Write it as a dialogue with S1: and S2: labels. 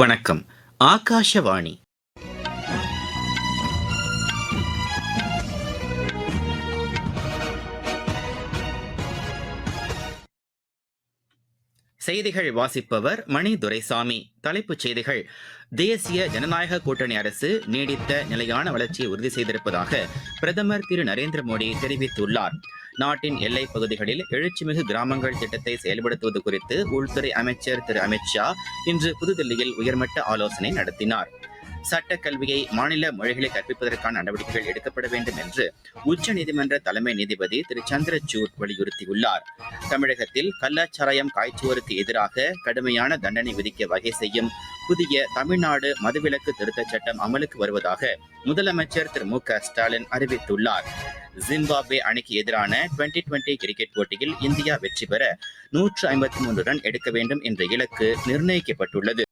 S1: வணக்கம் ஆகாஷவாணி செய்திகள் வாசிப்பவர் மணி துரைசாமி தலைப்புச் செய்திகள் தேசிய ஜனநாயக கூட்டணி அரசு நீடித்த நிலையான வளர்ச்சியை உறுதி செய்திருப்பதாக பிரதமர் திரு நரேந்திர மோடி தெரிவித்துள்ளார் நாட்டின் எல்லை பகுதிகளில் எழுச்சிமிகு கிராமங்கள் திட்டத்தை செயல்படுத்துவது குறித்து உள்துறை அமைச்சர் திரு அமித்ஷா இன்று புதுதில்லியில் உயர்மட்ட ஆலோசனை நடத்தினார் சட்ட கல்வியை மாநில மொழிகளை கற்பிப்பதற்கான நடவடிக்கைகள் எடுக்கப்பட வேண்டும் என்று உச்சநீதிமன்ற தலைமை நீதிபதி திரு சந்திரசூட் வலியுறுத்தியுள்ளார் தமிழகத்தில் கள்ளச்சாராயம் காய்ச்சுவோருக்கு எதிராக கடுமையான தண்டனை விதிக்க வகை செய்யும் புதிய தமிழ்நாடு மதுவிலக்கு திருத்தச் சட்டம் அமலுக்கு வருவதாக முதலமைச்சர் திரு மு க ஸ்டாலின் அறிவித்துள்ளார் ஜிம்பாப்வே அணிக்கு எதிரான டுவெண்டி டுவெண்டி கிரிக்கெட் போட்டியில் இந்தியா வெற்றி பெற நூற்று ஐம்பத்தி மூன்று ரன் எடுக்க வேண்டும் என்ற இலக்கு நிர்ணயிக்கப்பட்டுள்ளது